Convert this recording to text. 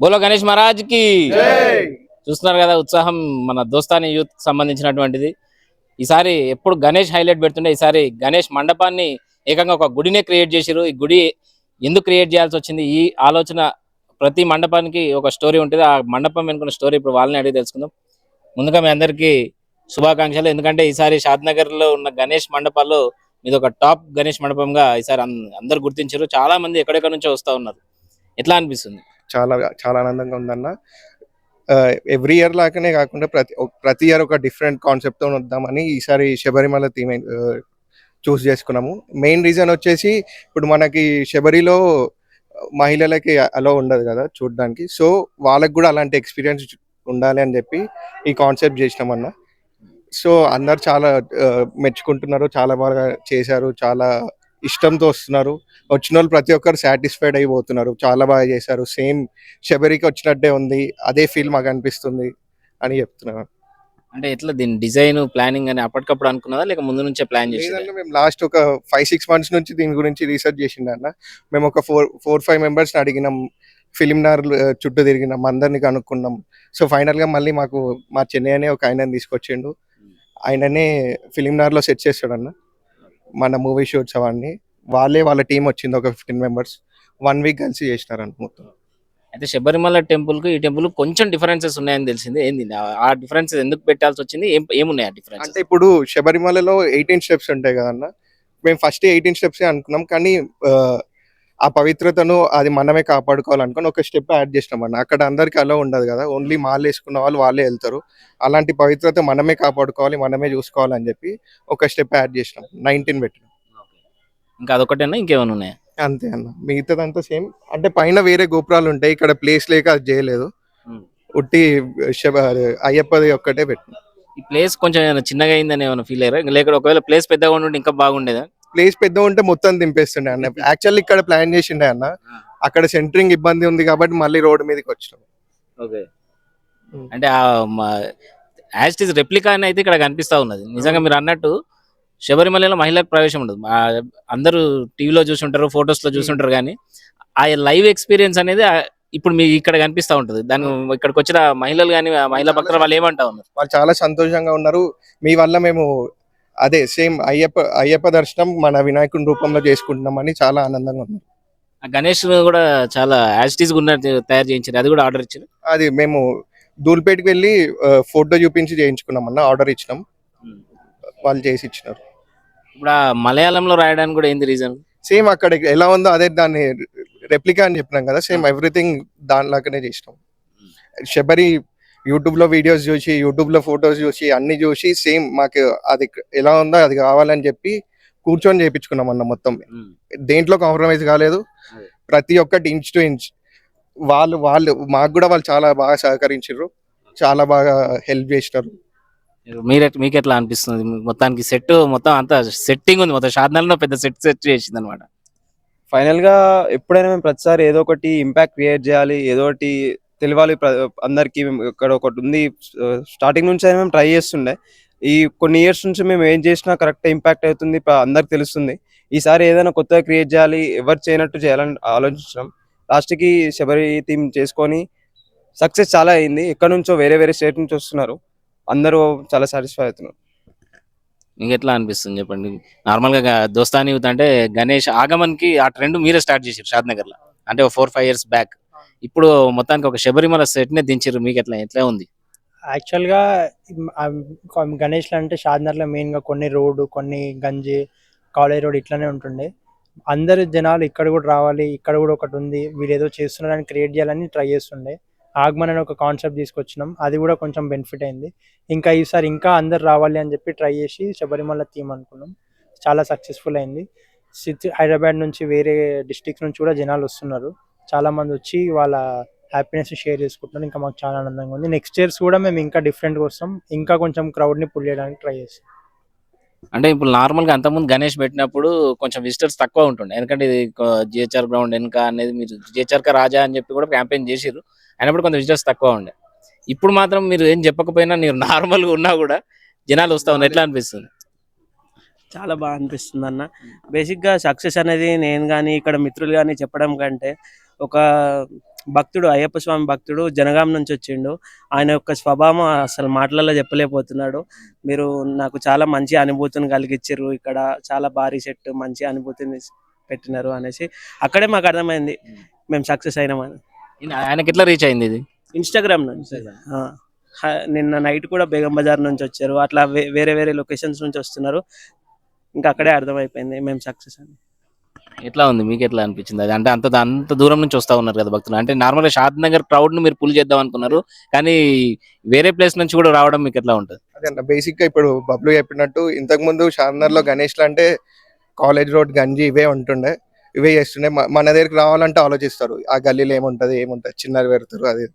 బోలో గణేష్ మహారాజ్కి చూస్తున్నారు కదా ఉత్సాహం మన దోస్తాని యూత్ సంబంధించినటువంటిది. ఈసారి ఎప్పుడు గణేష్ హైలైట్ పెడుతుండే ఈసారి గణేష్ మండపాన్ని ఏకంగా ఒక గుడినే క్రియేట్ చేసిరు ఈ గుడి ఎందుకు క్రియేట్ చేయాల్సి వచ్చింది? ఈ ఆలోచన ప్రతి మండపానికి ఒక స్టోరీ ఉంటుంది. ఆ మండపం వెనుకున్న స్టోరీ ఇప్పుడు వాళ్ళని అడిగి తెలుసుకుందాం. ముందుగా మీ అందరికీ శుభాకాంక్షలు. ఎందుకంటే ఈసారి షాద్ నగర్లో ఉన్న గణేష్ మండపాల్లో ఇది ఒక టాప్ గణేష్ మండపంగా ఈసారి అందరు గుర్తించారు. చాలా మంది ఎక్కడెక్కడ నుంచో వస్తా ఉన్నారు. ఎట్లా అనిపిస్తుంది? చాలా చాలా ఆనందంగా ఉందన్న. ఎవ్రీ ఇయర్ లాగానే కాకుండా ప్రతి ప్రతి ఇయర్ ఒక డిఫరెంట్ కాన్సెప్ట్తో వద్దామని ఈసారి శబరిమల థీమ్ చూస్ చేసుకున్నాము. మెయిన్ రీజన్ వచ్చేసి ఇప్పుడు మనకి శబరిలో మహిళలకి అలో ఉండదు కదా చూడడానికి. సో వాళ్ళకి కూడా అలాంటి ఎక్స్పీరియన్స్ ఉండాలి అని చెప్పి ఈ కాన్సెప్ట్ చేసినామన్న సో అందరు చాలా మెచ్చుకుంటున్నారు చాలా బాగా చేశారు చాలా ఇష్టంతో వస్తున్నారు. వచ్చిన వాళ్ళు ప్రతి ఒక్కరు సాటిస్ఫైడ్ అయిపోతున్నారు. చాలా బాగా చేశారు. సేమ్ శబరికి వచ్చినట్టే ఉంది. అదే ఫీల్ మాకు అనిపిస్తుంది అని చెప్తున్నాను అంటే ఎట్లా దీని డిజైన్ ప్లానింగ్ అని అప్పటికప్పుడు అనుకున్నదా? లేక ముందు నుంచే ప్లాన్ చేసి లేదన్న మేము లాస్ట్ ఒక ఫైవ్ సిక్స్ మంత్స్ నుంచి దీని గురించి రీసెర్చ్ చేసిండన్న. మేము ఒక ఫోర్ ఫోర్ ఫైవ్ మెంబర్స్ అడిగినాం. ఫిలిం నార్ చుట్టూ తిరిగినాం. అందరిని కనుక్కున్నాం. సో ఫైనల్గా మళ్ళీ మాకు మా చెన్నై అనే ఒక ఆయనని తీసుకొచ్చిండు. ఆయననే ఫిలిం నార్లో సెట్ చేస్తాడన్న. మన మూవీ షూట్స్ అవన్నీ వాళ్ళే వాళ్ళ టీం వచ్చింది ఒక ఫిఫ్టీన్ మెంబర్స్ వన్ వీక్ కలిసి చేసినారంట మొత్తం. అయితే శబరిమల టెంపుల్కు ఈ టెంపుల్ కొంచెం డిఫరెన్సెస్ ఉన్నాయని తెలిసింది. ఏంది? ఆ- డిఫరెన్సెస్ ఎందుకు పెట్టాల్సి వచ్చింది? ఏమున్నాయి ఆ డిఫరెన్స్ అంటే ఇప్పుడు శబరిమలలో ఎయిటీన్ స్టెప్స్ ఉంటాయి కదన్న. మేము ఫస్ట్ ఎయిటీన్ స్టెప్స్ అనుకున్నాం కానీ ఆ, పవిత్రతను అది మనమే కాపాడుకోవాలనుకుని ఒక స్టెప్ యాడ్ చేసినాం అన్న. అక్కడ అందరికి అలా ఉండదు కదా. ఓన్లీ మాలు వేసుకున్న వాళ్ళు వాళ్ళే వెళ్తారు. అలాంటి పవిత్రత మనమే కాపాడుకోవాలి మనమే చూసుకోవాలని చెప్పి ఒక స్టెప్ యాడ్ చేసినాం. నైన్టీన్ పెట్టినాం. ఇంకా అదొకటేనా ఇంకేమైనా ఉన్నాయా? అంతే అన్న. మిగతాదంతా సేమ్. అంటే పైన వేరే గోపురాలు ఉంటాయి. ఇక్కడ ప్లేస్ లేక అది చేయలేదు. ఉట్టి శబ అయ్యప్పది ఒక్కటే పెట్టినాం. ఈ ప్లేస్ కొంచెం ఏమైనా చిన్నగా అయిందని ఏమైనా ఫీల్ అయ్యారా? లేక ఒకవేళ ప్లేస్ పెద్దగా ఉండి ఇంకా బాగుండేదా? ప్లేస్ పెద్ద ఉంటే మొత్తం దింపేస్తుండే అన్న. యాక్చువల్లీ ఇక్కడ ప్లాన్ చేసిండే అన్న. అక్కడ సెంటరింగ్ ఇబ్బంది ఉంది కాబట్టి మళ్ళీ రోడ్ మీదకి వచ్చినాం. ఓకే. అంటే యాజ్ ఇస్ రెప్లికా అని అయితే ఇక్కడ కనిపిస్తా ఉన్నది. నిజంగా మీరు అన్నట్టు శబరిమలలో మహిళలకు ప్రవేశం ఉండదు. అందరూ టీవీలో చూసుంటారు ఫొటోస్లో చూసుంటారు కానీ ఆ లైవ్ ఎక్స్పీరియన్స్ అనేది ఇప్పుడు మీకు ఇక్కడ కనిపిస్తా ఉంటది. దాని ఇక్కడికి వచ్చిన మహిళలు కానీ మహిళా భక్తులు వాళ్ళు ఏమంటా ఉన్నారు? వాళ్ళు చాలా సంతోషంగా ఉన్నారు. మీ వల్ల మేము అదే సేమ్ అయ్యప్ప అయ్యప్ప దర్శనం మన వినాయకుని రూపంలో చేసుకుంటున్నామని చాలా ఆనందంగా ఆ గణేష్ కూడా చాలా తయారు చేయించారు. అది కూడా ఆర్డర్ ఇచ్చారు? అది మేము దూల్పేటకి వెళ్ళి ఫోటో చూపించి చేయించుకున్నాం అన్న ఆర్డర్ ఇచ్చినాం. వాళ్ళు చేసి ఇచ్చినారు. ఇప్పుడు ఆ మలయాళంలో రాయడానికి కూడా ఏంది రీజన్ సేమ్ అక్కడ ఎలా ఉందో అదే దాన్ని రెప్లికా అని చెప్పినాం కదా సేమ్ ఎవ్రీథింగ్ దానిలాగానే చేసినాం. శబరి యూట్యూబ్లో వీడియోస్ చూసి యూట్యూబ్లో ఫొటోస్ చూసి అన్ని చూసి సేమ్ మాకు అది ఎలా ఉందో అది కావాలని చెప్పి కూర్చొని చేయించుకున్నాం అన్న మొత్తం. దేంట్లో కాంప్రమైజ్ కాలేదు. ప్రతి ఒక్కటి ఇంచ్ టు ఇంచ్. వాళ్ళు వాళ్ళు మాకు కూడా వాళ్ళు చాలా బాగా సహకరించారు చాలా బాగా హెల్ప్ చేసినారు. మీరు మీకు ఎట్లా అనిపిస్తుంది? మొత్తానికి సెట్ మొత్తం అంతా సెట్టింగ్ ఉంది. మొత్తం షాద్నల్లో పెద్ద సెట్ సెట్ చేసింది అనమాట ఫైనల్గా ఎప్పుడైనా మేము ప్రతిసారి ఏదో ఒకటి ఇంపాక్ట్ క్రియేట్ చేయాలి ఏదో ఒకటి తెలియాలి. ప్ర- అందరికీ మేము ఇక్కడ ఒకటి ఉంది. స్టార్టింగ్ నుంచి అయినా మేము ట్రై చేస్తుండే. ఈ కొన్ని ఇయర్స్ నుంచి మేము ఏం చేసినా కరెక్ట్ ఇంపాక్ట్ అవుతుంది. అందరికి తెలుస్తుంది. ఈసారి ఏదైనా కొత్తగా క్రియేట్ చేయాలి ఎవరు చేయనట్టు చేయాలని ఆలోచించినాం లాస్ట్కి శబరి థీమ్ చేసుకొని సక్సెస్ చాలా అయింది. ఎక్కడ నుంచో వేరే వేరే స్టేట్ నుంచి వస్తున్నారు. అందరూ చాలా సాటిస్ఫై అవుతున్నారు. మీకు ఎట్లా అనిపిస్తుంది చెప్పండి? నార్మల్గా దోస్తాని యూత్ అంటే గణేష్ ఆగమన్కి ఆ ట్రెండ్ మీరే స్టార్ట్ చేశారు షాద్ నగర్లో అంటే ఫోర్ ఫైవ్ ఇయర్స్ బ్యాక్ ఇప్పుడు మొత్తానికి ఒక శబరిమల సెట్ నే దించారు మీకు ఎట్లా ఎట్లా ఉంది? యాక్చువల్గా గణేష్లు అంటే షాద్నగర్లో మెయిన్గా కొన్ని రోడ్డు కొన్ని గంజి కాలేజ్ రోడ్ ఇట్లానే ఉంటుండే. అందరు జనాలు ఇక్కడ కూడా రావాలి ఇక్కడ కూడా ఒకటి ఉంది వీళ్ళు ఏదో చేస్తున్నారని క్రియేట్ చేయాలని ట్రై చేస్తుండే. ఆగమన్ అనే ఒక కాన్సెప్ట్ తీసుకొచ్చినాం అది కూడా కొంచెం బెనిఫిట్ అయింది. ఇంకా ఈసారి ఇంకా అందరు రావాలి అని చెప్పి ట్రై చేసి శబరిమల థీమ్ అనుకున్నాం. చాలా సక్సెస్ఫుల్ అయింది. సిటీ హైదరాబాద్ నుంచి వేరే డిస్ట్రిక్ట్ నుంచి కూడా జనాలు వస్తున్నారు. చాలా మంది వచ్చి వాళ్ళ హ్యాపీనెస్ షేర్ చేసుకుంటున్నారు. ఇంకా మాకు చాలా ఆనందంగా ఉంది. నెక్స్ట్ ఇయర్స్ కూడా మేము ఇంకా డిఫరెంట్గా వస్తాం. ఇంకా కొంచెం crowd ని పుల్ చేయడానికి ట్రై చేస్తాం. అంటే ఇప్పుడు నార్మల్గా అంతకుముందు గణేష్ పెట్టినప్పుడు కొంచెం విజిటర్స్ తక్కువ ఉంటుండే. ఎందుకంటే ఇది జిహెచ్ఆర్ గ్రౌండ్ వెనుక అనేది మీరు జిహెచ్ఆర్ కా రాజా అని చెప్పి కూడా క్యాంపెయిన్ చేసిర్రు. అయినప్పుడు కొంచెం విజిటర్స్ తక్కువ ఉండే. ఇప్పుడు మాత్రం మీరు ఏం చెప్పకపోయినా మీరు నార్మల్గా ఉన్నా కూడా జనాలు వస్తా ఉన్నారు. ఎట్లా అనిపిస్తుంది? చాలా బాగా అనిపిస్తుంది అన్న బేసిక్గా సక్సెస్ అనేది నేను కానీ ఇక్కడ మిత్రులు కానీ చెప్పడం కంటే ఒక భక్తుడు అయ్యప్ప స్వామి భక్తుడు జనగాం నుంచి వచ్చిండు. ఆయన యొక్క స్వభావం అసలు మాటలలో చెప్పలేకపోతున్నాడు. మీరు నాకు చాలా మంచి అనుభూతిని కలిగించారు ఇక్కడ చాలా భారీ సెట్ మంచి అనుభూతిని పెట్టినారు అనేసి అక్కడే మాకు అర్థమైంది. మేము సక్సెస్ అయినామని ఆయనకి ఎట్లా రీచ్ అయింది ఇది? ఇన్స్టాగ్రామ్ నుంచి. నిన్న నైట్ కూడా బేగం బజార్ నుంచి వచ్చారు. అట్లా వేరే వేరే లొకేషన్స్ నుంచి వస్తున్నారు. ఇంకా అక్కడే అర్థమైపోయింది. మేము సక్సెస్ అని. ఎట్లా ఉంది? మీకు ఎట్లా అనిపించింది? అది అంటే అంత అంత దూరం నుంచి వస్తా ఉన్నారు కదా భక్తులు. అంటే నార్మల్గా షాద్ నగర్ క్రౌడ్ను మీరు పుల్ చేద్దాం అనుకున్నారు. కానీ వేరే ప్లేస్ నుంచి కూడా రావడం మీకు ఎట్లా ఉంటుంది? అదే అన్న బేసిక్గా ఇప్పుడు బబ్లు చెప్పినట్టు ఇంతకు ముందు షార్నర్లో గణేష్ అంటే కాలేజ్ రోడ్ గంజి ఇవే ఉంటుండే. ఇవే చేస్తుండే. మన దగ్గరికి రావాలంటే ఆలోచిస్తారు. ఆ గల్లీలో ఏముంటది ఏముంటది చిన్నది పెడతారు అది